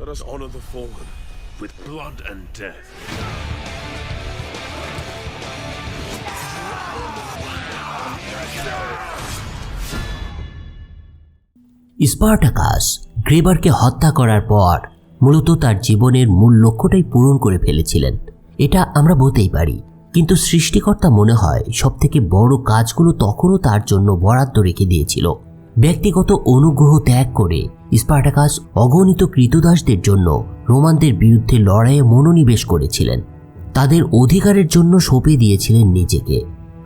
Let us honor the fallen with blood and death. Spartacus, গ্রেবারকে হত্যা করার পর মূলত তার জীবনের মূল লক্ষ্যটাই পূরণ করে ফেলেছিলেন এটা আমরা বলতেই পারি, কিন্তু সৃষ্টিকর্তা মনে হয় সবথেকে বড় কাজগুলো তখনও তার জন্য বরাদ্দ রেখে দিয়েছিল ব্যক্তিগত অনুগ্রহ ত্যাগ করে স্পার্টাকাস অগণিত কৃতদাসদের জন্য রোমানদের বিরুদ্ধে লড়াইয়ে মনোনিবেশ করেছিলেন। তাদের অধিকারের জন্য সঁপে দিয়েছিলেন নিজেকে।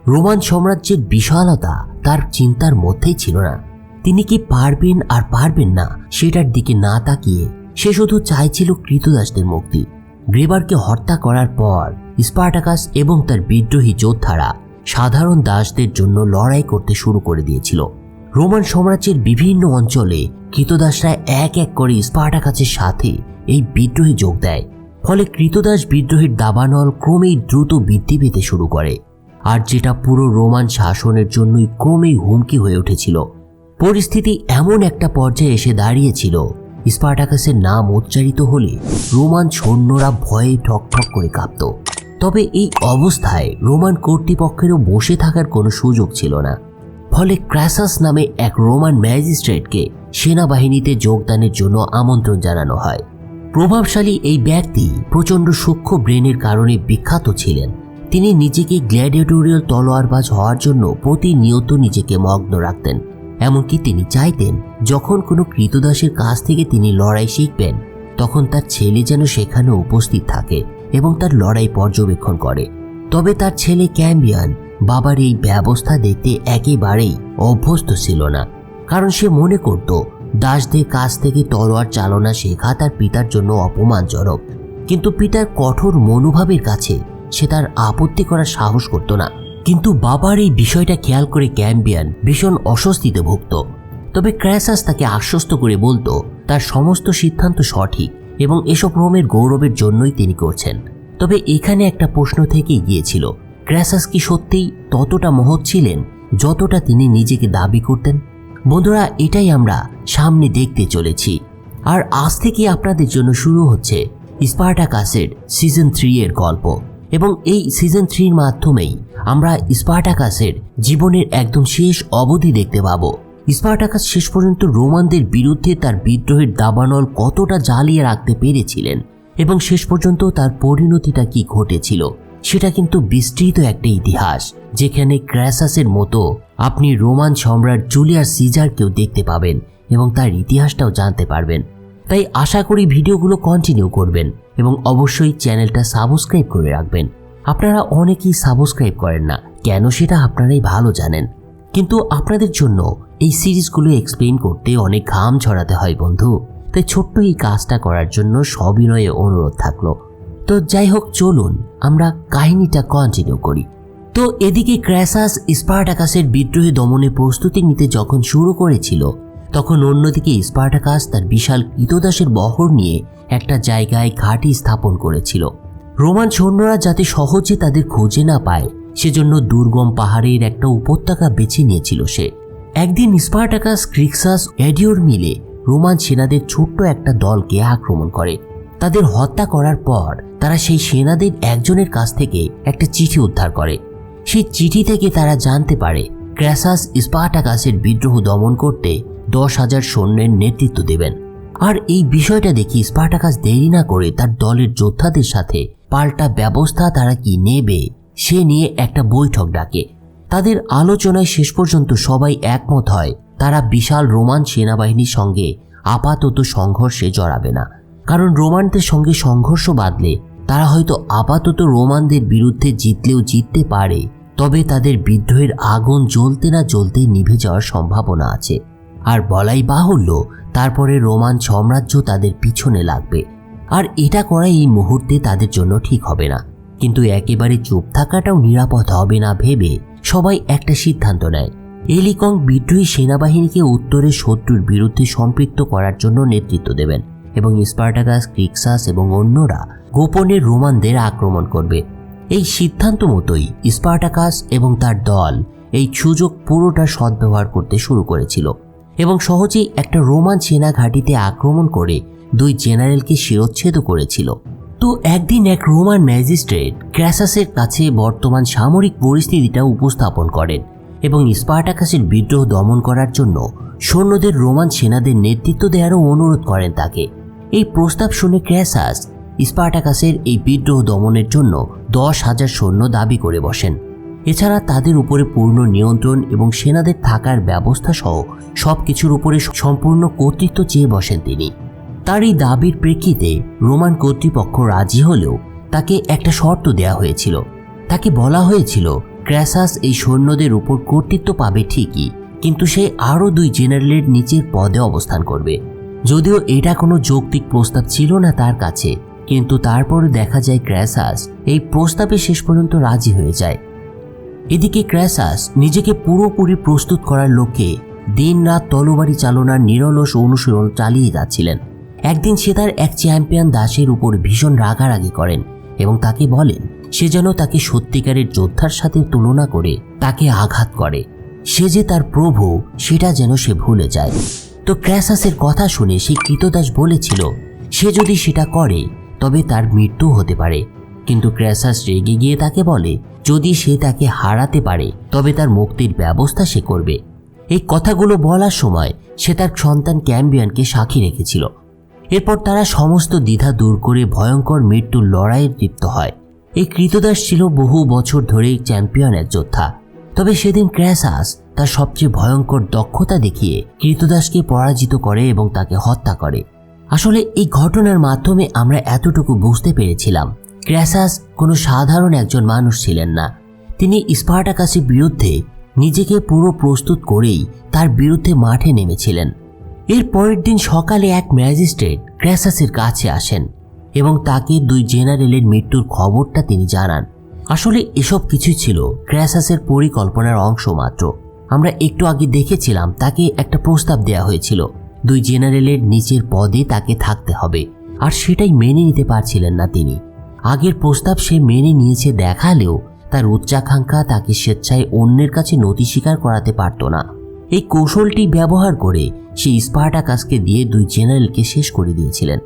রোমান সাম্রাজ্যের বিশালতা তার চিন্তার মধ্যেই ছিল না। তিনি কি পারবেন আর পারবেন না সেটার দিকে না তাকিয়ে সে শুধু চাইছিল কৃতদাসদের মুক্তি। গ্রেবারকে হত্যা করার পর স্পার্টাকাস এবং তার বিদ্রোহী যোদ্ধারা সাধারণ দাসদের জন্য লড়াই করতে শুরু করে দিয়েছিল। রোমান সাম্রাজ্যের বিভিন্ন অঞ্চলে কৃতদাসরা এক এক করে স্পার্টাকাসের সাথে এই বিদ্রোহে যোগ দেয়। ফলে কৃতদাস বিদ্রোহের দাবানল ক্রমেই দ্রুত বৃদ্ধি পেতে শুরু করে। আর যেটা পুরো রোমান শাসনের জন্যই ক্রমেই হুমকি হয়ে উঠেছিল। পরিস্থিতি এমন একটা পর্যায়ে এসে দাঁড়িয়েছিল। স্পার্টাকাসের নাম উচ্চারিত হলে রোমান সৈন্যরা ভয়ে ঠকঠক করে কাঁপত। তবে এই অবস্থায় রোমান কর্তৃপক্ষেরও বসে থাকার কোনো সুযোগ ছিল না। ফলে ক্র্যাসাস নামে এক রোমান ম্যাজিস্ট্রেটকে সেনাবাহিনীতে যোগদানের জন্য আমন্ত্রণ জানানো হয়। প্রভাবশালী এই ব্যক্তি প্রচণ্ড সূক্ষ্ম ব্রেনের কারণে বিখ্যাত ছিলেন। তিনি নিজেকে গ্ল্যাডিয়েটোরিয়াল তলোয়ারবাজ হওয়ার জন্য প্রতিনিয়ত নিজেকে মগ্ন রাখতেন। এমনকি তিনি চাইতেন, যখন কোনো কৃতদাসের কাছ থেকে তিনি লড়াই শিখবেন, তখন তার ছেলে যেন সেখানে উপস্থিত থাকে এবং তার লড়াই পর্যবেক্ষণ করে। তবে তার ছেলে ক্যাম্বিয়ান বাবার এই ব্যবস্থা দেখতে একেবারেই অভ্যস্ত ছিল না। কারণ সে মনে করত, দাসদের কাছ থেকে তলোয়ার চালনা শেখা তার পিতার জন্য অপমানজনক। কিন্তু পিতার কঠোর মনোভাবের কাছে সে তার আপত্তি করার সাহস করত না। কিন্তু বাবার এই বিষয়টা খেয়াল করে ক্যাম্বিয়ান ভীষণ অস্বস্তিতে ভুগত। তবে ক্র্যাসাস তাকে আশ্বস্ত করে বলতো, তার সমস্ত সিদ্ধান্ত সঠিক এবং এসব রোমের গৌরবের জন্যই তিনি করছেন। তবে এখানে একটা প্রশ্ন থেকেই গিয়েছিল ক্র্যাসাস কি সত্যিই ততটা মহৎ ছিলেন যতটা তিনি নিজেকে দাবি করতেন? বন্ধুরা, এটাই আমরা সামনে দেখতে চলেছি। আর আজ থেকে আপনাদের জন্য শুরু হচ্ছে স্পার্টাকাসের সিজন থ্রি এর গল্প। এবং এই সিজন থ্রির মাধ্যমেই আমরা স্পার্টাকাসের জীবনের একদম শেষ অবধি দেখতে পাবো। স্পার্টাকাস শেষ পর্যন্ত রোমানদের বিরুদ্ধে তার বিদ্রোহের দাবানল কতটা জ্বালিয়ে রাখতে পেরেছিলেন এবং শেষ পর্যন্ত তার পরিণতিটা কি ঘটেছিল? সেটা কিন্তু বিস্তৃত একটা ইতিহাস, যেখানে ক্র্যাসাসের মতো আপনি রোমান সম্রাট জুলিয়াস সিজারকেও দেখতে পাবেন এবং তার ইতিহাসটাও জানতে পারবেন। তাই আশা করি ভিডিওগুলো কন্টিনিউ করবেন এবং অবশ্যই চ্যানেলটা সাবস্ক্রাইব করে রাখবেন। আপনারা অনেকেই সাবস্ক্রাইব করেন না, কেন সেটা আপনারাই ভালো জানেন। কিন্তু আপনাদের জন্য এই সিরিজগুলো এক্সপ্লেন করতে অনেক ঘাম ছড়াতে হয় বন্ধু। তাই ছোট্ট এই কাজটা করার জন্য সবিনয়ে অনুরোধ থাকল। তো যাই হোক, চলুন, আমরা কাহিনীটা কন্টিনিউ করি। তো এদিকে ক্র্যাসাস স্পার্টাকাসের বিদ্রোহে দমনে প্রস্তুতি নিতে যখন শুরু করেছিল, তখন অন্যদিকে স্পার্টাকাস তার বিশাল কৃতদাসের বহর নিয়ে একটা জায়গায় ঘাঁটি স্থাপন করেছিল। রোমান সৈন্যরা যাতে সহজে তাদের খুঁজে না পায়, সেজন্য দুর্গম পাহাড়ের একটা উপত্যকা বেছে নিয়েছিল সে। একদিন স্পার্টাকাস, ক্রিক্সাস, এডিওর মিলে রোমান সেনাদের ছোট্ট একটা দলকে আক্রমণ করে। তাদের হত্যা করার পর তারা সেই সেনাদের একজনের কাছ থেকে একটা চিঠি উদ্ধার করে। সেই চিঠি থেকে তারা জানতে পারে, ক্র্যাসাস স্পার্টাকাসের বিদ্রোহ দমন করতে দশ হাজার সৈন্যের নেতৃত্ব দেবেন। আর এই বিষয়টা দেখি স্পার্টাকাস দেরি না করে তার দলের যোদ্ধাদের সাথে পাল্টা ব্যবস্থা তারা কি নেবে, সে নিয়ে একটা বৈঠক ডাকে। তাদের আলোচনায় শেষ পর্যন্ত সবাই একমত হয়, তারা বিশাল রোমান সেনাবাহিনীর সঙ্গে আপাতত সংঘর্ষে জড়াবে না। কারণ রোমানদের সঙ্গে সংঘর্ষ বাঁধলে তারা হয়তো আপাতত রোমানদের বিরুদ্ধে জিতলেও জিততে পারে, তবে তাদের বিদ্রোহের আগুন জ্বলতে না জ্বলতে নিভে যাওয়ার সম্ভাবনা আছে। আর বলাই বাহুল্য, তারপরে রোমান সাম্রাজ্য তাদের পিছনে লাগবে। আর এটা করা এই মুহূর্তে তাদের জন্য ঠিক হবে না। কিন্তু একেবারে চুপ থাকাটাও নিরাপদ হবে না ভেবে সবাই একটা সিদ্ধান্ত নেয়। এলিকং বিদ্রোহী সেনাবাহিনীকে উত্তরে শত্রুর বিরুদ্ধে সম্পৃক্ত করার জন্য নেতৃত্ব দেবেন এবং স্পার্টাকাস ক্রিক্সাস এবং অন্যরা গোপনে রোমানদের আক্রমণ করবে। এই সিদ্ধান্ত মতোই স্পার্টাকাস এবং তার দল এই সুযোগ পুরোটা সদ্ব্যবহার করতে শুরু করেছিল এবং সহজেই একটা রোমান সেনা ঘাঁটিতে আক্রমণ করে দুই জেনারেলকে শিরোচ্ছেদ করেছিল। তো একদিন এক রোমান ম্যাজিস্ট্রেট ক্র্যাসাসের কাছে বর্তমান সামরিক পরিস্থিতিটা উপস্থাপন করেন এবং স্পার্টাকাসের বিদ্রোহ দমন করার জন্য সৈন্যদের রোমান সেনাদের নেতৃত্ব দেওয়ারও অনুরোধ করেন তাকে। এই প্রস্তাব শুনে ক্র্যাসাস স্পার্টাকাসের এই বিদ্রোহ দমনের জন্য দশ হাজার সৈন্য দাবি করে বসেন। এছাড়া তাদের উপরে পূর্ণ নিয়ন্ত্রণ এবং সেনাদের থাকার ব্যবস্থা সহ সব কিছুর উপরে সম্পূর্ণ কর্তৃত্ব চেয়ে বসেন তিনি। তার এই দাবির প্রেক্ষিতে রোমান কর্তৃপক্ষ রাজি হলেও তাকে একটা শর্ত দেয়া হয়েছিল। তাকে বলা হয়েছিল, ক্র্যাসাস এই সৈন্যদের উপর কর্তৃত্ব পাবে ঠিকই, কিন্তু সে আরও দুই জেনারেলের নিচের পদে অবস্থান করবে। যদিও এটা কোনো যৌক্তিক প্রস্তাব ছিল না তার কাছে কিন্তু তারপর দেখা যায় ক্র্যাসাস এই প্রস্তাবে শেষ পর্যন্ত রাজি হয়ে যায়। এদিকে ক্র্যাসাস নিজেকে পুরোপুরি প্রস্তুত করার লক্ষ্যে দিন রাত তলবাড়ি চালনার নিরলস অনুশীলন চালিয়ে যাচ্ছিলেন। একদিন সে তার এক চ্যাম্পিয়ন দাসের উপর ভীষণ রাগারাগি করেন এবং তাকে বলেন, সে যেন তাকে সত্যিকারের যোদ্ধার সাথে তুলনা করে তাকে আঘাত করে। সে যে তার প্রভু, সেটা যেন সে ভুলে যায়। তো ক্র্যাসাসের কথা শুনে সেই কৃতদাস বলেছিল, সে যদি সেটা করে তবে তার মৃত্যু হতে পারে। কিন্তু ক্র্যাসাস রেগে গিয়ে তাকে বলে, যদি সে তাকে হারাতে পারে, তবে তার মুক্তির ব্যবস্থা সে করবে। এই কথাগুলো বলার সময় সে তার সন্তান ক্যাম্বিয়ানকে সাক্ষী রেখেছিল। এরপর তারা সমস্ত দ্বিধা দূর করে ভয়ঙ্কর মৃত্যুর লড়াইয়ে লিপ্ত হয়। এই কৃতদাস ছিল বহু বছর ধরে চ্যাম্পিয়নের যোদ্ধা। তবে সেদিন ক্র্যাসাস তার সবচেয়ে ভয়ঙ্কর দক্ষতা দেখিয়ে কৃতদাসকে পরাজিত করে এবং তাকে হত্যা করে। আসলে এই ঘটনার মাধ্যমে আমরা এতটুকু বুঝতে পেরেছিলাম, ক্র্যাসাস কোনো সাধারণ একজন মানুষ ছিলেন না। তিনি স্পার্টাকাসের বিরুদ্ধে নিজেকে পুরো প্রস্তুত করেই তার বিরুদ্ধে মাঠে নেমেছিলেন। এর পরের দিন সকালে এক ম্যাজিস্ট্রেট ক্র্যাসাসের কাছে আসেন এবং তাকে দুই জেনারেলের মৃত্যুর খবরটা তিনি জানান। আসলে এসব কিছু ছিল ক্র্যাসাসের পরিকল্পনার অংশ মাত্র। আমরা একটু আগে দেখেছিলাম তাকে একটা প্রস্তাব দেওয়া হয়েছিল। দুই জেনারেলের নিচের পদে তাকে থাকতে হবে। আর সেটাই মেনে নিতে পারছিলেন না তিনি। আগের প্রস্তাব সে মেনে নিয়েছে দেখালেও তার উচ্চাকাঙ্ক্ষা তাকে স্বেচ্ছায় অন্যের কাছে নথি স্বীকার করাতে পারত না। এই কৌশলটি ব্যবহার করে সে স্পার্টাকাসকে দিয়ে দুই জেনারেলকে শেষ করে দিয়েছিলেন।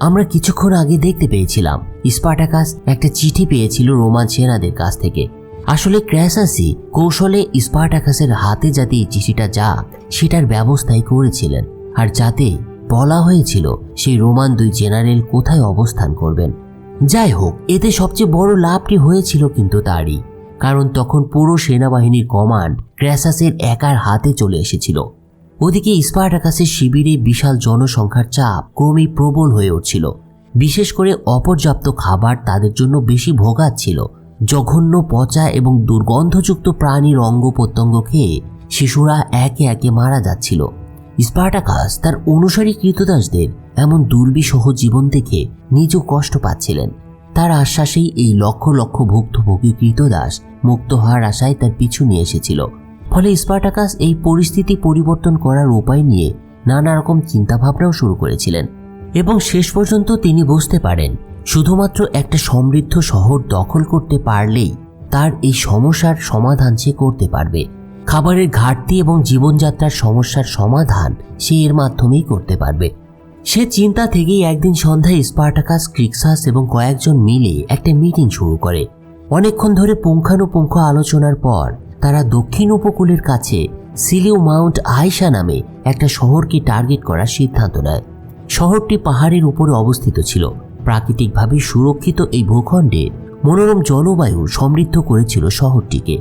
আমরা কিছুক্ষণ আগে দেখতে পেয়েছিলাম, স্পার্টাকাস একটা চিঠি পেয়েছিল রোমান সেনাদের কাছ থেকে। আসলে ক্র্যাসাসই কৌশলে স্পার্টাকাসের হাতে যাতে এই চিঠিটা যাক, সেটার ব্যবস্থাই করেছিলেন। আর যাতে বলা হয়েছিল সেই রোমান দুই জেনারেল কোথায় অবস্থান করবেন। যাই হোক, এতে সবচেয়ে বড় লাভটি হয়েছিল কিন্তু তারই, কারণ তখন পুরো সেনাবাহিনীর কমান্ড ক্র্যাসাসের একার হাতে চলে এসেছিল। ওদিকে স্পার্টাকাসের শিবিরে বিশাল জনসংখ্যার চাপ ক্রমেই প্রবল হয়ে উঠছিল। বিশেষ করে অপর্যাপ্ত খাবার তাদের জন্য বেশি ভোগাচ্ছিল জঘন্য পচা এবং দুর্গন্ধযুক্ত প্রাণীর অঙ্গ প্রত্যঙ্গ খেয়ে শিশুরা একে একে মারা যাচ্ছিল। স্পার্টাকাস তার অনুসারী কৃতদাসদের এমন দুর্বিষহ জীবন দেখে নিজেও কষ্ট পাচ্ছিলেন। তার আশ্বাসেই এই লক্ষ লক্ষ ভুক্তভোগী কৃতদাস মুক্ত হওয়ার আশায় তার পিছু নিয়ে এসেছিল। ফলে স্পার্টাকাস এই পরিস্থিতি পরিবর্তন করার উপায় নিয়ে নানা রকম চিন্তাভাবনাও শুরু করেছিলেন এবং শেষ পর্যন্ত তিনি বুঝতে পারেন, শুধুমাত্র একটা সমৃদ্ধ শহর দখল করতে পারলেই তার এই সমস্যার সমাধান সে করতে পারবে। খাবারের ঘাটতি এবং জীবনযাত্রার সমস্যার সমাধান সে এর মাধ্যমেই করতে পারবে। সে চিন্তা থেকেই একদিন সন্ধ্যায় স্পার্টাকাস, ক্রিক্সাস এবং কয়েকজন মিলে একটা মিটিং শুরু করে। অনেকক্ষণ ধরে পুঙ্খানুপুঙ্খ আলোচনার পর তারা দক্ষিণ উপকূলের কাছে সিলিউ মাউন্ট আইসা নামে একটা শহরকে টার্গেট করার সিদ্ধান্ত নেয়। শহরটি পাহাড়ের উপরে অবস্থিত ছিল। প্রাকৃতিকভাবে সুরক্ষিত এই ভূখণ্ডে মনোরম জলবায়ু সমৃদ্ধ করেছিল শহরটিকে।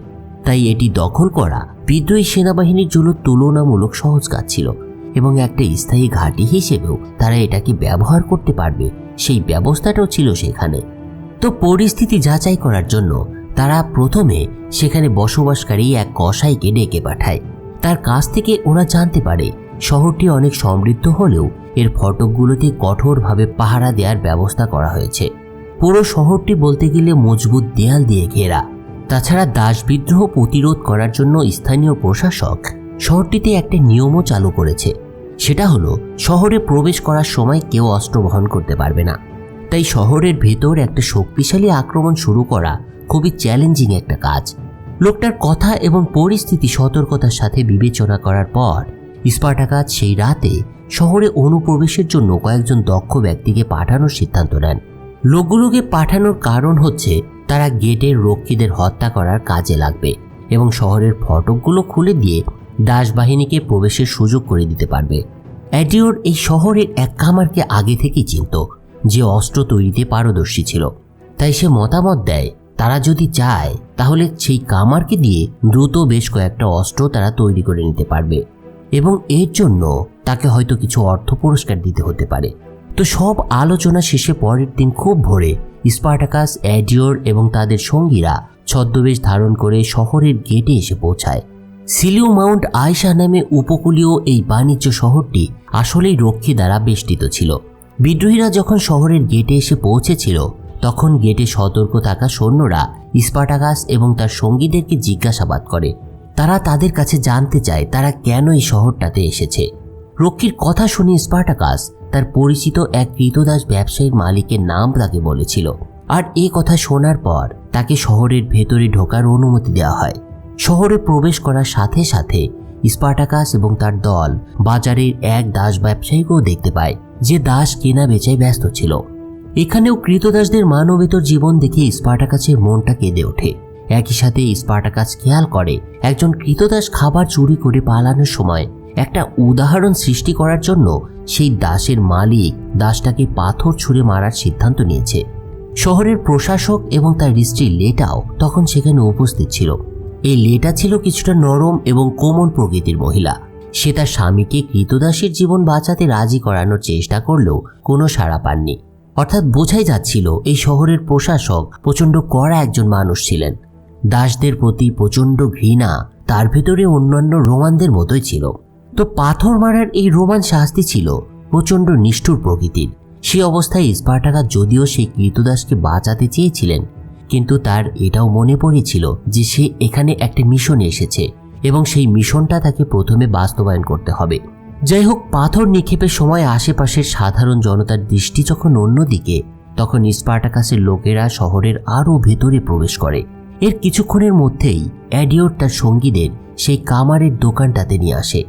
তাই এটি দখল করা বিদ্রোহী সেনাবাহিনীর জন্য তুলনামূলক সহজ কাজ ছিল এবং একটা স্থায়ী ঘাঁটি হিসেবেও তারা এটাকে ব্যবহার করতে পারবে। সেই ব্যবস্থাটাও ছিল সেখানে। তো পরিস্থিতি যাচাই করার জন্য তারা প্রথমে সেখানে বসবাসকারী এক কসাইকে ডেকে পাঠায়। তার কাছ থেকে ওরা জানতে পারে শহরটি অনেক সমৃদ্ধ হলেও এর ফটকগুলোতে কঠোরভাবে পাহারা দেওয়ার ব্যবস্থা করা হয়েছে। পুরো শহরটি বলতে গেলে মজবুত দেয়াল দিয়ে ঘেরা। তাছাড়া দাস বিদ্রোহ প্রতিরোধ করার জন্য স্থানীয় প্রশাসক শহরটিতে একটা নিয়মও চালু করেছে। সেটা হলো, শহরে প্রবেশ করার সময় কেউ অস্ত্র বহন করতে পারবে না। তাই শহরের ভেতর একটা শক্তিশালী আক্রমণ শুরু করা খুবই চ্যালেঞ্জিং একটা কাজ। লোকটার কথা এবং পরিস্থিতি সতর্কতার সাথে বিবেচনা করার পর স্পার্টাকাস সেই রাতে শহরে অনুপ্রবেশের জন্য কয়েকজন দক্ষ ব্যক্তিকে পাঠানোর সিদ্ধান্ত নেন। লোকগুলোকে পাঠানোর কারণ হচ্ছে তারা গেটের রক্ষীদের হত্যা করার কাজে লাগবে এবং শহরের ফটকগুলো খুলে দিয়ে দাসবাহিনীকে প্রবেশের সুযোগ করে দিতে পারবে। অ্যাডিওর এই শহরের এক কামারকে আগে থেকেই চিনত, যে অস্ত্র তৈরিতে পারদর্শী ছিল। তাই সে মতামত দেয়, তারা যদি চায়, তাহলে সেই কামারকে দিয়ে দ্রুত বেশ কয়েকটা অস্ত্র তারা তৈরি করে নিতে পারবে। এবং এর জন্য তাকে হয়তো কিছু অর্থ পুরস্কার দিতে হতে পারে। তো সব আলোচনা শেষে পরের দিন খুব ভোরে স্পার্টাকাস, অ্যাডিওর এবং তাদের সঙ্গীরা ছদ্মবেশ ধারণ করে শহরের গেটে এসে পৌঁছায়। সিলিউ মাউন্ট আয়সা নামে উপকূলীয় এই বাণিজ্য শহরটি আসলেই রক্ষী দ্বারা বেষ্টিত ছিল। বিদ্রোহীরা যখন শহরের গেটে এসে পৌঁছেছিল, তখন গেটে সতর্ক থাকা সৈন্যরা স্পার্টাকাস এবং তার সঙ্গীদেরকে জিজ্ঞাসাবাদ করে। তারা তাদের কাছে জানতে চায় তারা কেন এই শহরটাতে এসেছে। রক্ষীর কথা শুনে স্পার্টাকাস তার পরিচিত এক কৃতদাস ব্যবসায়ীর মালিকের নাম তাকে বলেছিল। আর এ কথা শোনার পর তাকে শহরের ভেতরে ঢোকার অনুমতি দেওয়া হয়। শহরে প্রবেশ করার সাথে সাথে স্পার্টাকাস এবং তার দল বাজারের এক দাস ব্যবসায়ীকেও দেখতে পায়, যে দাস কেনা বেচায় ব্যস্ত ছিল। এখানেও কৃতদাসদের মানবেতর জীবন দেখে স্পার্টাকাসের মনটা কেঁদে ওঠে। একই সাথে স্পার্টাকাস খেয়াল করে, একজন কৃতদাস খাবার চুরি করে পালানোর সময় একটা উদাহরণ সৃষ্টি করার জন্য সেই দাসের মালিক দাসটাকে পাথর ছুঁড়ে মারার সিদ্ধান্ত নিয়েছে। শহরের প্রশাসক এবং তার স্ত্রী লেটাও তখন সেখানে উপস্থিত ছিল। এই লেটা ছিল কিছুটা নরম এবং কোমল প্রকৃতির মহিলা। সে তার স্বামীকে কৃতদাসের জীবন বাঁচাতে রাজি করানোর চেষ্টা করলেও কোনো সাড়া পাননি। অর্থাৎ বোঝাই যাচ্ছিল এই শহরের প্রশাসক প্রচণ্ড কড়া একজন মানুষ ছিলেন। দাসদের প্রতি প্রচণ্ড ঘৃণা তার ভেতরে অন্যান্য রোমানদের মতোই ছিল। তো পাথর মারার এই রোমান শাস্তি ছিল প্রচণ্ড নিষ্ঠুর প্রকৃতির। সে অবস্থায় স্পার্টাকা যদিও সেই কৃতদাসকে বাঁচাতে চেয়েছিলেন, কিন্তু তার এটাও মনে পড়েছিল যে সে এখানে একটা মিশনে এসেছে এবং সেই মিশনটা তাকে প্রথমে বাস্তবায়ন করতে হবে। যাই হোক, পাথর নিক্ষেপের সময় আশেপাশের সাধারণ জনতার দৃষ্টি যখন অন্যদিকে, তখন স্পার্টাকাসের লোকেরা শহরের আরও ভেতরে প্রবেশ করে। এর কিছুক্ষণের মধ্যেই অ্যাডিওর তার সঙ্গীদের সেই কামারের দোকানটাতে নিয়ে আসে।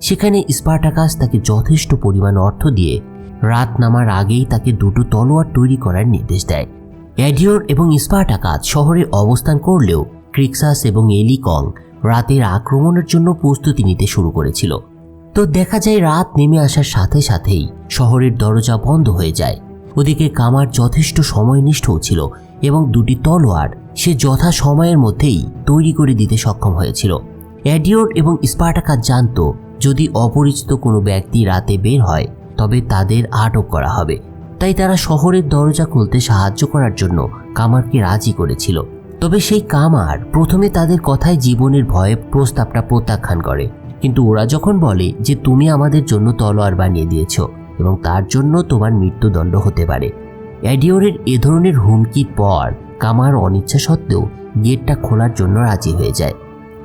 সেখানে স্পার্টাকাস তাকে যথেষ্ট পরিমাণ অর্থ দিয়ে রাত নামার আগেই তাকে দুটো তলোয়ার তৈরি করার নির্দেশ দেয়। অ্যাডিওর এবং স্পার্টাকাস শহরে অবস্থান করলেও ক্রিক্সাস এবং এলিকং রাতের আক্রমণের জন্য প্রস্তুতি নিতে শুরু করেছিল। তো দেখা যায় রাত নেমে আসার সাথে সাথেই শহরের দরজা বন্ধ হয়ে যায়। ওদিকে কামার যথেষ্ট সময়নিষ্ঠও ছিল এবং দুটি তলোয়ার সে যথা সময়ের মধ্যেই তৈরি করে দিতে সক্ষম হয়েছিল। অ্যাডিওর এবং স্পার্টাকাস জানত, যদি অপরিচিত কোনো ব্যক্তি রাতে বের হয়, তবে তাদের আটক করা হবে। তাই তারা শহরের দরজা খুলতে সাহায্য করার জন্য কামারকে রাজি করেছিল। তবে সেই কামার প্রথমে তাদের কথায় জীবনের ভয়ে প্রস্তাবটা প্রত্যাখ্যান করে। কিন্তু ওরা যখন বলে যে, তুমি আমাদের জন্য তলোয়ার বানিয়ে দিয়েছ এবং তার জন্য তোমার মৃত্যুদণ্ড হতে পারে। অ্যাডিওরের এ ধরনের হুমকির পর কামার অনিচ্ছা সত্ত্বেও গেটটা খোলার জন্য রাজি হয়ে যায়।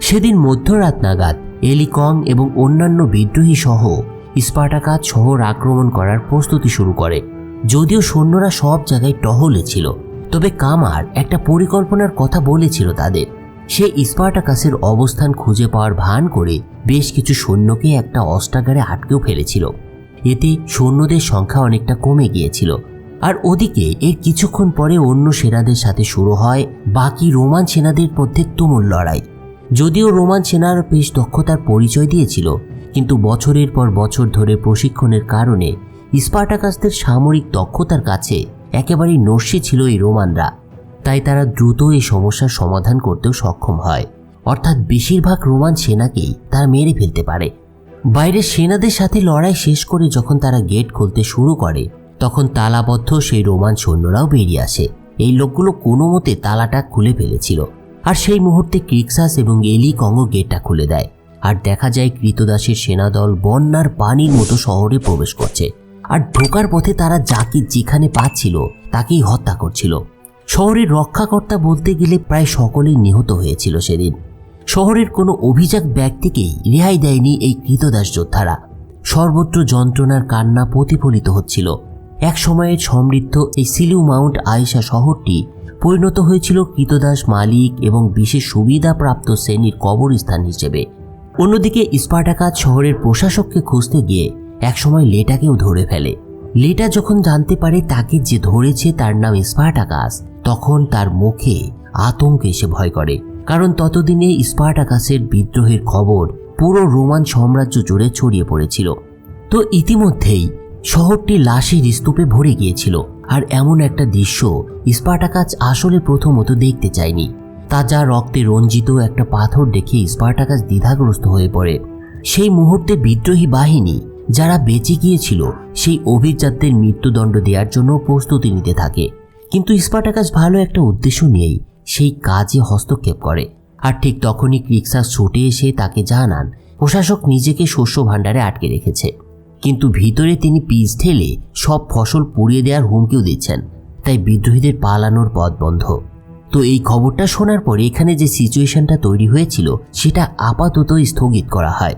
সেদিন মধ্যরাত নাগাদ এলিকং এবং অন্যান্য বিদ্রোহী সহ স্পার্টাকাত শহর আক্রমণ করার প্রস্তুতি শুরু করে। যদিও সৈন্যরা সব জায়গায় টহলে ছিল, তবে কামার একটা পরিকল্পনার কথা বলেছিল তাদের। সে স্পার্টাকাসের অবস্থান খুঁজে পাওয়ার ভান করে বেশ কিছু সৈন্যকে একটা অস্ত্রাগারে আটকেও ফেলেছিল। এতে সৈন্যদের সংখ্যা অনেকটা কমে গিয়েছিল। আর ওদিকে এর কিছুক্ষণ পরে অন্য সেনাদের সাথে শুরু হয় বাকি রোমান সেনাদের মধ্যে তুমুল লড়াই। যদিও রোমান সেনার বেশ দক্ষতার পরিচয় দিয়েছিল, কিন্তু বছরের পর বছর ধরে প্রশিক্ষণের কারণে স্পার্টাকাসদের সামরিক দক্ষতার কাছে একেবারেই নস্যি ছিল এই রোমানরা। তাই তারা দ্রুত এই সমস্যার সমাধান করতেও সক্ষম হয়। অর্থাৎ বেশিরভাগ রোমান সেনাকেই তারা মেরে ফেলতে পারে। বাইরের সেনাদের সাথে লড়াই শেষ করে যখন তারা গেট খুলতে শুরু করে, তখন তালাবদ্ধ সেই রোমান সৈন্যরাও বেরিয়ে আসে। এই লোকগুলো কোনো মতে তালাটা খুলে ফেলেছিল। সেই মুহূর্তে ক্রিক্সাস এবং এলি কঙ্গো গেটটা খুলে দেয়। আর দেখা যায় কৃতদাসের সেনাদল বন্যার পানির মতো শহরে প্রবেশ করছে। আর ঢোকার পথে তারা যাকে যেখানে পাচ্ছিল, তাকেই হত্যা করছিল। শহরের রক্ষাকর্তা বলতে গেলে প্রায় সকলেই নিহত হয়েছিল সেদিন। শহরের কোনো অভিজাত ব্যক্তিকেই রেহাই দেয়নি এই কৃতদাস যোদ্ধারা। সর্বত্র যন্ত্রণার কান্না প্রতিফলিত হচ্ছিল। এক সময়ের সমৃদ্ধ এই সিলিউ মাউন্ট আয়েশা শহরটি পরিণত হয়েছিল কৃতদাস মালিক এবং বিশেষ সুবিধাপ্রাপ্ত শ্রেণির কবরস্থান হিসেবে। অন্যদিকে স্পার্টাকাস শহরের প্রশাসককে খুঁজতে গিয়ে একসময় লেটাকেও ধরে ফেলে। লেটা যখন জানতে পারে তাকে যে ধরেছে তার নাম স্পার্টাকাস, তখন তার মুখে আতঙ্ক এসে ভয় করে। কারণ ততদিনে স্পার্টাকাসের বিদ্রোহের খবর পুরো রোমান সাম্রাজ্য জুড়ে ছড়িয়ে পড়েছিল। তো ইতিমধ্যেই শহরটি লাশের স্তূপে ভরে গিয়েছিল। আর এমন একটা দৃশ্য স্পার্টাকাস আসলে প্রথমত দেখতে চায়নি। তাজা রক্তে রঞ্জিত একটা পাথর দেখে স্পার্টাকাস দ্বিধাগ্রস্ত হয়ে পড়ে। সেই মুহূর্তে বিদ্রোহী বাহিনী যারা বেঁচে গিয়েছিল, সেই অভিজাতদের মৃত্যুদণ্ড দেওয়ার জন্য প্রস্তুতি নিতে থাকে। কিন্তু স্পার্টাকাস ভালো একটা উদ্দেশ্য নিয়েই সেই কাজে হস্তক্ষেপ করে। আর ঠিক তখনই ক্রিক্সাস ছুটে এসে তাকে জানান, প্রশাসক নিজেকে শস্য ভাণ্ডারে আটকে রেখেছে। কিন্তু ভিতরে তিনি পিচ ঠেলে সব ফসল পুড়িয়ে দেওয়ার হুমকিও দিচ্ছেন। তাই বিদ্রোহীদের পালানোর পথ বন্ধ। তো এই খবরটা শোনার পরে এখানে যে সিচুয়েশনটা তৈরি হয়েছিল, সেটা আপাতত স্থগিত করা হয়।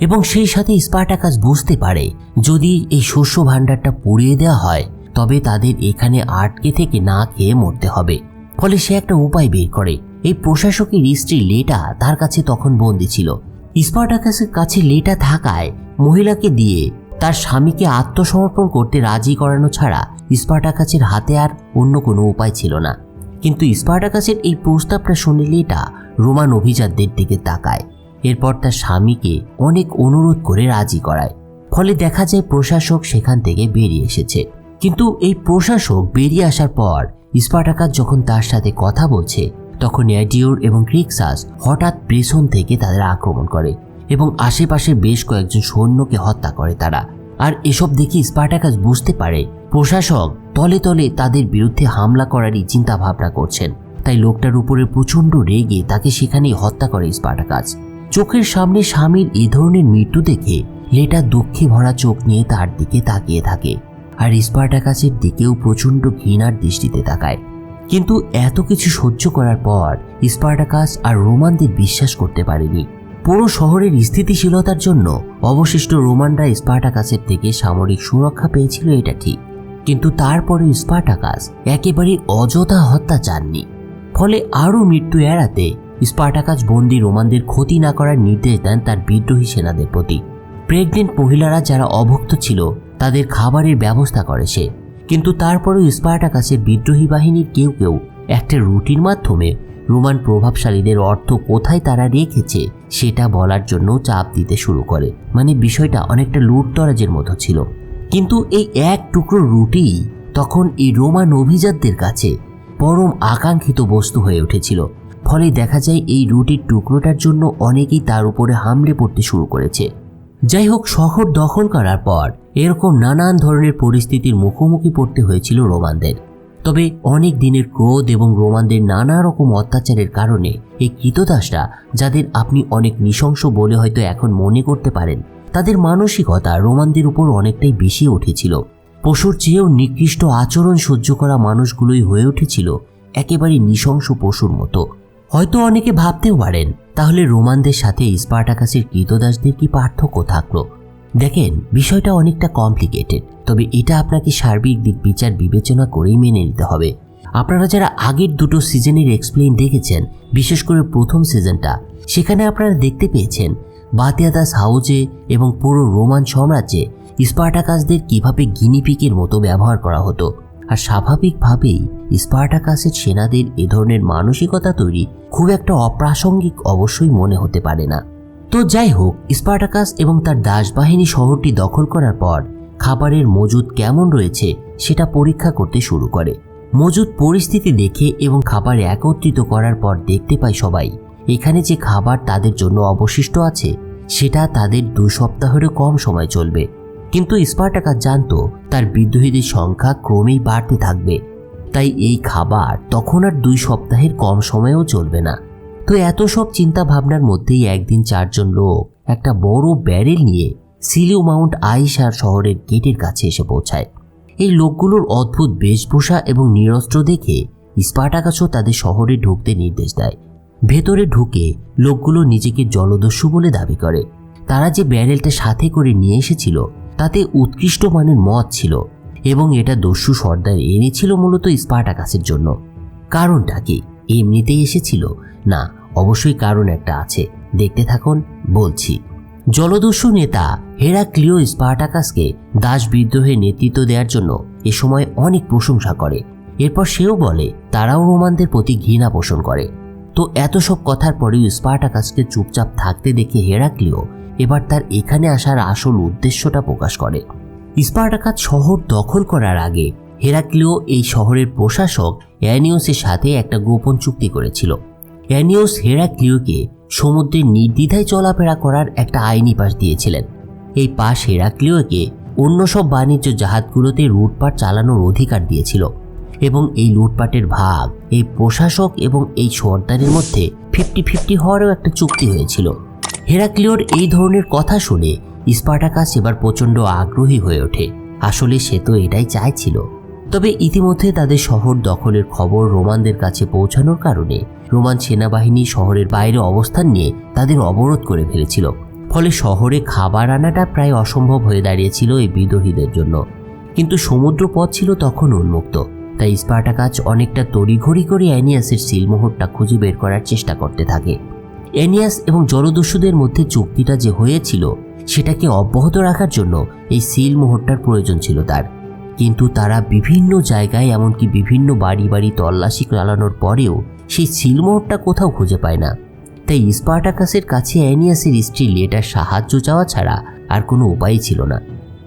এবং সেই সাথে স্পার্টাকাস বুঝতে পারে, যদি এই শস্য ভাণ্ডারটা পুড়িয়ে দেওয়া হয়, তবে তাদের এখানে আটকে থেকে না খেয়ে মরতে হবে। ফলে সে একটা উপায় বের করে। এই প্রশাসকের স্ত্রী লেটা তার কাছে তখন বন্দি ছিল। স্পার্টাকাসের কাছে লেটা থাকায় মহিলাকে দিয়ে তার স্বামীকে আত্মসমর্পণ করতে রাজি করানো ছাড়া স্পার্টাকাসের হাতে আর অন্য কোনো উপায় ছিল না। কিন্তু স্পার্টাকাসের এই প্রস্তাবটা শুনে লেটা রোমান অভিজাতদের দিকে তাকায়। এরপর তার স্বামীকে অনেক অনুরোধ করে রাজি করায়। ফলে দেখা যায় প্রশাসক সেখান থেকে বেরিয়ে এসেছে। কিন্তু এই প্রশাসক বেরিয়ে আসার পর স্পার্টাকাস যখন তার সাথে কথা বলছে, তখন অ্যাডিওর এবং ক্রিক্সাস হঠাৎ পেছন থেকে তাদের আক্রমণ করে। এবং আশেপাশে বেশ কয়েকজন সৈন্যকে হত্যা করে তারা। আর এসব দেখে স্পার্টাকাস বুঝতে পারে, প্রশাসক তলে তলে তাদের বিরুদ্ধে হামলা করারই চিন্তা ভাবনা করছেন। তাই লোকটার উপরে প্রচণ্ড রেগে তাকে সেখানেই হত্যা করে স্পার্টাকাস। চোখের সামনে স্বামীর এ ধরনের মৃত্যু দেখে লেটা দুঃখে ভরা চোখ নিয়ে তার দিকে তাকিয়ে থাকে আর স্পার্টাকাসের দিকেও প্রচণ্ড ঘৃণার দৃষ্টিতে তাকায়। কিন্তু এত কিছু সহ্য করার পর স্পার্টাকাস আর রোমানদের বিশ্বাস করতে পারেনি। পুরো শহরের স্থিতিশীলতার জন্য অবশিষ্ট রোমানরা স্পার্টাকাসের থেকে সামরিক সুরক্ষা পেয়েছিল, এটা ঠিক। কিন্তু তারপরেও স্পার্টাকাস একেবারে অযথা হত্যা চাননি। ফলে আরও মৃত্যু এড়াতে স্পার্টাকাস বন্দি রোমানদের ক্ষতি না করার নির্দেশ দেন তার বিদ্রোহী সেনাদের প্রতি। প্রেগনেন্ট মহিলারা যারা অভুক্ত ছিল, তাদের খাবারের ব্যবস্থা করে সে। কিন্তু তারপরেও স্পার্টাকাসের বিদ্রোহী বাহিনীর কেউ কেউ একটা রুটির মাধ্যমে রোমান প্রভাবশালীদের অর্থ কোথায় তারা রেখেছে, সেটা বলার জন্য চাপ দিতে শুরু করে। মানে বিষয়টা অনেকটা লুটতরাজের মতো ছিল। কিন্তু এই এক টুকরো রুটি তখন এই রোমান অভিজাতদের কাছে পরম আকাঙ্ক্ষিত বস্তু হয়ে উঠেছিল। ফলে দেখা যায় এই রুটির টুকরোটার জন্য অনেকেই তার উপরে হামলে পড়তে শুরু করেছে। যাই হোক, শহর দখল করার পর এরকম নানান ধরনের পরিস্থিতির মুখোমুখি পড়তে হয়েছিল রোমানদের। তবে অনেক দিনের ক্রোধ এবং রোমানদের নানা রকম অত্যাচারের কারণে এই কৃতদাসরা, যাদের আপনি অনেক নৃশংস বলে হয়তো এখন মনে করতে পারেন, তাদের মানসিকতা রোমানদের উপর অনেকটাই বেশি উঠেছিল। পশুর চেয়েও নিকৃষ্ট আচরণ সহ্য করা মানুষগুলোই হয়ে উঠেছিল একেবারে নৃশংস পশুর মতো। হয়তো অনেকে ভাবতেও পারেন, তাহলে রোমানদের সাথে স্পার্টাকাসের কৃতদাসদের কি পার্থক্য থাকল? দেখেন, বিষয়টা অনেকটা কমপ্লিকেটেড তবে এটা আপনাকে সার্বিক দিক বিচার বিবেচনা করেই মেনে নিতে হবে। আপনারা যারা আগের দুটো সিজনের এক্সপ্লেন দেখেছেন, বিশেষ করে প্রথম সিজনটা, সেখানে আপনারা দেখতে পেয়েছেন বাতিয়াদাস হাউজে এবং পুরো রোমান সাম্রাজ্যে স্পার্টাকাসদের কীভাবে গিনিপিকের মতো ব্যবহার করা হতো। আর স্বাভাবিকভাবেই স্পার্টাকাসের সেনাদের এ ধরনের মানসিকতা তৈরি খুব একটা অপ্রাসঙ্গিক অবশ্যই মনে হতে পারে না। তো যাই হোক, স্পার্টাকাস এবং তার দাসবাহিনী শহরটি দখল করার পর খাবারের মজুদ কেমন রয়েছে সেটা পরীক্ষা করতে শুরু করে। মজুদ পরিস্থিতি দেখে এবং খাবার একত্রিত করার পর দেখতে পায় সবাই, এখানে যে খাবার তাদের জন্য অবশিষ্ট আছে, সেটা তাদের দু সপ্তাহেরও কম সময় চলবে। কিন্তু স্পার্টাকাস জানতো, তার বিদ্রোহীদের সংখ্যা ক্রমেই বাড়তে থাকবে। তাই এই খাবার তখন আর দুই সপ্তাহের কম সময়েও চলবে না। তো এত সব চিন্তা ভাবনার মধ্যেই একদিন চারজন লোক একটা বড় ব্যারেল নিয়ে সিলিও মাউন্ট আইসার শহরের গেটের কাছে এসে পৌঁছায়। এই লোকগুলোর অদ্ভুত বেশভূষা এবং নিরস্ত্র দেখে স্পার্টাকাসও তাদের শহরে ঢুকতে নির্দেশ দেয়। ভেতরে ঢুকে লোকগুলো নিজেকে জলদস্যু বলে দাবি করে। তারা যে ব্যারেলটা সাথে করে নিয়ে এসেছিল, তাতে উৎকৃষ্ট মানের মদ ছিল এবং এটা দস্যু সর্দার এনেছিল মূলত স্পার্টাকাসের জন্য। কারণটা কি? এমনিতেই এসেছিল না, অবশ্যই কারণ একটা আছে। দেখতে থাকুন, বলছি। জলদস্যু নেতা হেরাক্লিও স্পার্টাকাসকে দাস বিদ্রোহে নেতৃত্ব দেওয়ার জন্য এ সময় অনেক প্রশংসা করে। এরপর সেও বলে, তারাও রোমানদের প্রতি ঘৃণা পোষণ করে। তো এত সব কথার পরেও স্পার্টাকাসকে চুপচাপ থাকতে দেখে হেরাক্লিও এবার তার এখানে আসার আসল উদ্দেশ্যটা প্রকাশ করে। স্পার্টাকাস শহর দখল করার আগে হেরাক্লিও এই শহরের প্রশাসক অ্যানিওসের সাথে একটা গোপন চুক্তি করেছিল। অ্যানিওস হেরাক্লিওকে সমুদ্রে নির্দ্বিধায় চলাফেরা করার একটা আইনি পাশ দিয়েছিলেন। এই পাস হেরাক্লিওকে অন্য সব বাণিজ্য জাহাজগুলোতে লুটপাট চালানোর অধিকার দিয়েছিল এবং এই লুটপাটের ভাগ এই প্রশাসক এবং এই সর্দারের মধ্যে ফিফটি ফিফটি হওয়ারও একটা চুক্তি হয়েছিল। হেরাক্লিওর এই ধরনের কথা শুনে স্পার্টাকাস এবার প্রচণ্ড আগ্রহী হয়ে ওঠে। আসলে সে তো এটাই চাইছিল। তবে ইতিমধ্যে তাদের শহর দখলের খবর রোমানদের কাছে পৌঁছানোর কারণে রোমান সেনাবাহিনী শহরের বাইরে অবস্থান নিয়ে তাদের অবরোধ করে ফেলেছিল। ফলে শহরে খাবার আনাটা প্রায় অসম্ভব হয়ে দাঁড়িয়েছিল এই বিদ্রোহীদের জন্য। কিন্তু সমুদ্র পথ ছিল তখন উন্মুক্ত। তাই স্পার্টাকাস অনেকটা তড়িঘড়ি করে অ্যানিয়াসের সিলমোহরটা খুঁজে বের করার চেষ্টা করতে থাকে। অ্যানিয়াস এবং জলদস্যুদের মধ্যে চুক্তিটা যে হয়েছিল, সেটাকে অব্যাহত রাখার জন্য এই সিলমোহরটার প্রয়োজন ছিল তার। কিন্তু তারা বিভিন্ন জায়গায় এমনকি বিভিন্ন বাড়ি বাড়ি তল্লাশি চালানোর পরেও সেই সিলমোহরটা কোথাও খুঁজে পায় না। তাই স্পার্টাকাসের কাছে অ্যানিয়াসের স্ত্রী লেটার সাহায্য চাওয়া ছাড়া আর কোনো উপায় ছিল না।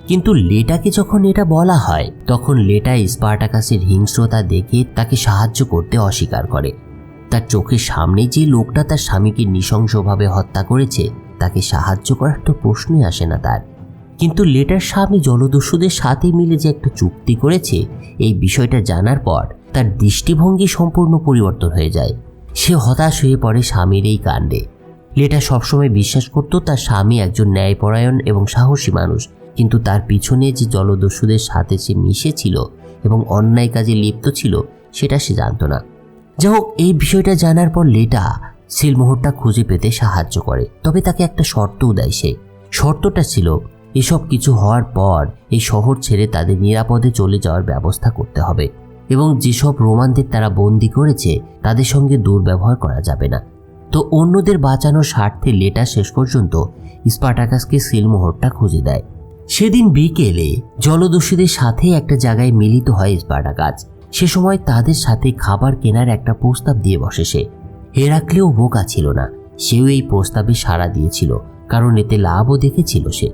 কিন্তু লেটাকে যখন এটা বলা হয়, তখন লেটা স্পার্টাকাসের হিংস্রতা দেখে তাকে সাহায্য করতে অস্বীকার করে। তার চোখের সামনে যে লোকটা তার স্বামীকে নৃশংসভাবে হত্যা করেছে, তাকে সাহায্য করার তো প্রশ্নই আসে না তার। কিন্তু লেটার স্বামী জলদস্যুদের সাথে মিলে যে একটা চুক্তি করেছে, এই বিষয়টা জানার পর তার দৃষ্টিভঙ্গি সম্পূর্ণ পরিবর্তন হয়ে যায়। সে হতাশ হয়ে পড়ে স্বামীর এই কাণ্ডে। লেটা সবসময় বিশ্বাস করত তার স্বামী একজন ন্যায়পরায়ণ এবং সাহসী মানুষ, কিন্তু তার পিছনে যে জলদস্যুদের সাথে সে মিশেছিল এবং অন্যায় কাজে লিপ্ত ছিল, সেটা সে জানত না। যাই হোক এই বিষয়টা জানার পর লেটা সিলমোহরটা খুঁজে পেতে সাহায্য করে। তবে তাকে একটা শর্তও দেয় সে। শর্তটা ছিল, এসব কিছু হওয়ার পর এই শহর ছেড়ে তাদের নিরাপদে চলে যাওয়ার ব্যবস্থা করতে হবে। এবং যেসব রোমানদের তারা বন্দি করেছে, তাদের সঙ্গে দুর্ব্যবহার করা যাবে না। তো অন্যদের বাঁচানোর স্বার্থে লেটা শেষ পর্যন্ত স্পার্টাকাসকে সিলমোহরটা খুঁজে দেয়। সেদিন বিকেলে জলদস্যুদের সাথে একটা জায়গায় মিলিত হয় স্পার্টাকাস। সে সময় তাদের সাথে খাবার কেনার একটা প্রস্তাব দিয়ে বসে সে। হেরাক্লেও বোকা ছিল না, সেও এই প্রস্তাবে সাড়া দিয়েছিল, কারণ এতে লাভও দেখেছিল সে।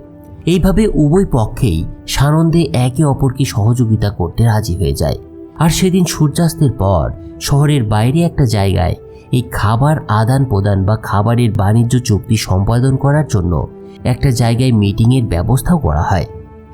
এইভাবে উভয় পক্ষেই সানন্দে একে অপরকে সহযোগিতা করতে রাজি হয়ে যায়। আর সেদিন সূর্যাস্তের পর শহরের বাইরে একটা জায়গায় এই খাবার আদান প্রদান বা খাবারের বাণিজ্য চুক্তি সম্পাদন করার জন্য একটা জায়গায় মিটিংয়ের ব্যবস্থাও করা হয়।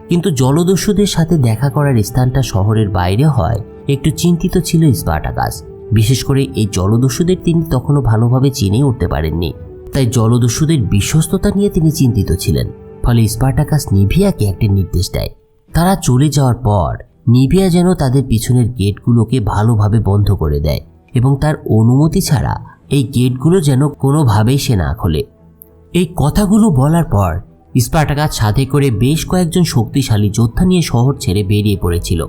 কিন্তু জলদস্যুদের সাথে দেখা করার স্থানটা শহরের বাইরে হয় একটু চিন্তিত ছিল স্পার্টাকাস। বিশেষ করে এই জলদস্যুদের তিনি তখনও ভালোভাবে চিনেই উঠতে পারেননি। তাই জলদস্যুদের বিশ্বস্ততা নিয়ে তিনি চিন্তিত ছিলেন। ফলে স্পার্টাকাস নিভিয়াকে একটা নির্দেশ দেয়। তারা চলে যাওয়ার পর নিভিয়া যেন তাদের পিছনের গেটগুলোকে ভালোভাবে বন্ধ করে দেয় এবং তার অনুমতি ছাড়া এই গেটগুলো যেন কোনোভাবেই সে না খোলে। এই কথাগুলো বলার পর স্পার্টাকাস সাথে করে বেশ কয়েকজন শক্তিশালী যোদ্ধা নিয়ে শহর ছেড়ে বেরিয়ে পড়েছিল।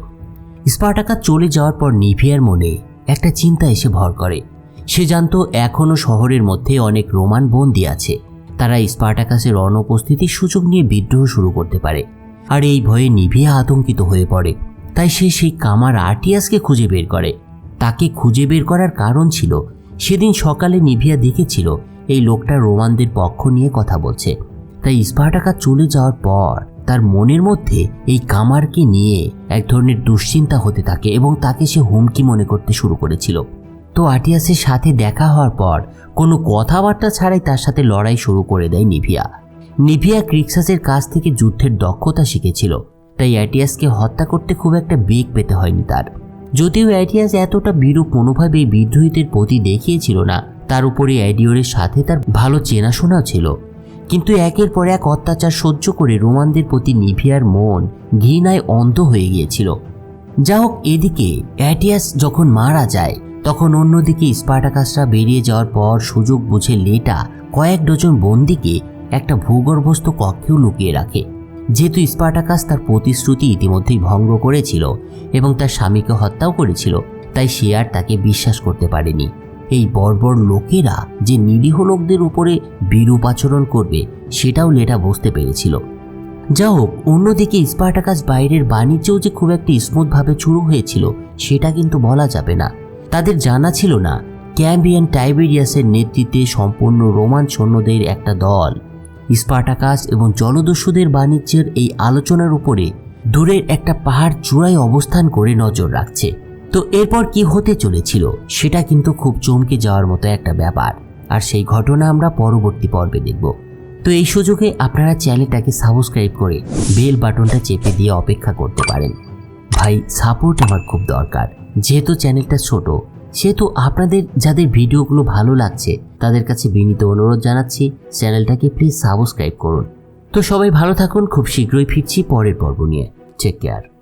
স্পার্টাকাস চলে যাওয়ার পর নিভিয়ার মনে একটা চিন্তা এসে ভর করে। সে জানতো এখনও শহরের মধ্যে অনেক রোমান বন্দী আছে। তারা স্পার্টাকাসের অনুপস্থিতির সুযোগ নিয়ে বিদ্রোহ শুরু করতে পারে। আর এই ভয়ে নিভিয়া আতঙ্কিত হয়ে পড়ে। তাই সে সেই কামার আর্টিয়াসকে খুঁজে বের করে। তাকে খুঁজে বের করার কারণ ছিল, সেদিন সকালে নিভিয়া দেখেছিল এই লোকটা রোমানদের পক্ষ নিয়ে কথা বলছে। তাই স্পার্টাকাস চলে যাওয়ার পর তার মনের মধ্যে এই কামারকে নিয়ে এক ধরনের দুশ্চিন্তা হতে থাকে এবং তাকে সে হুমকি মনে করতে শুরু করেছিল। তো আটিয়াসের সাথে দেখা হওয়ার পর কোনো কথাবার্তা ছাড়াই তার সাথে লড়াই শুরু করে দেয় নিভিয়া। নিভিয়া ক্রিক্সাসের কাছ থেকে যুদ্ধের দক্ষতা শিখেছিল। তাই অ্যাটিয়াসকে হত্যা করতে খুব একটা বেগ পেতে হয়নি তার। যদিও অ্যাটিয়াস এতটা বিরূপ মনোভাবে বিদ্রোহীদের প্রতি দেখিয়েছিল না, তার উপরে অ্যাডিওরের সাথে তার ভালো চেনাশোনাও ছিল। কিন্তু একের পর এক অত্যাচার সহ্য করে রোমানদের প্রতি নিভিয়ার মন ঘৃণায় অন্ধ হয়ে গিয়েছিল। যা হোক, এদিকে অ্যাটিয়াস যখন মারা যায়, তখন অন্যদিকে স্পার্টাকাসরা বেরিয়ে যাওয়ার পর সুযোগ বুঝে লেটা কয়েক ডজন বন্দিকে একটা ভূগর্ভস্থ কক্ষেও লুকিয়ে রাখে। যেহেতু স্পার্টাকাস তার প্রতিশ্রুতি ইতিমধ্যেই ভঙ্গ করেছিল এবং তার স্বামীকে হত্যাও করেছিল, তাই সে আর তাকে বিশ্বাস করতে পারেনি। এই বর্বর লোকেরা যে নিরীহ লোকদের উপরে বিরূপ আচরণ করবে, সেটাও লেটা বুঝতে পেরেছিল। যা হোক অন্যদিকে স্পার্টাকাস বাইরের বাণিজ্যও যে খুব একটি স্মুথভাবে শুরু হয়েছিল, সেটা কিন্তু বলা যাবে না। তাদের জানা ছিল না, ক্যাম্বিয়ান টাইবেরিয়াসের নেতৃত্বে সম্পূর্ণ রোমান সৈন্যদের একটা দল। স্পার্টাকাস এবং জলদস্যুদের বাণিজ্যের এই আলোচনার উপরে দূরের একটা পাহাড় চূড়ায় অবস্থান করে নজর রাখছে। তো এরপর কি হতে চলেছিল, সেটা কিন্তু খুব চমকে যাওয়ার মতো একটা ব্যাপার। আর সেই ঘটনা আমরা পরবর্তী পর্বে দেখব। তো এই সুযোগে আপনারা চ্যানেলটাকে সাবস্ক্রাইব করে বেল বাটনটা চেপে দিয়ে অপেক্ষা করতে পারেন। ভাই, সাপোর্ট আমার খুব দরকার। যেহেতু চ্যানেলটা ছোট সেহেতু আপনাদের যাদের ভিডিওগুলো ভালো লাগছে, তাদের কাছে বিনীত অনুরোধ জানাচ্ছি, চ্যানেলটাকে প্লিজ সাবস্ক্রাইব করুন। তো সবাই ভালো থাকুন, খুব শীঘ্রই ফিরছি পরের পর্ব নিয়ে। Take care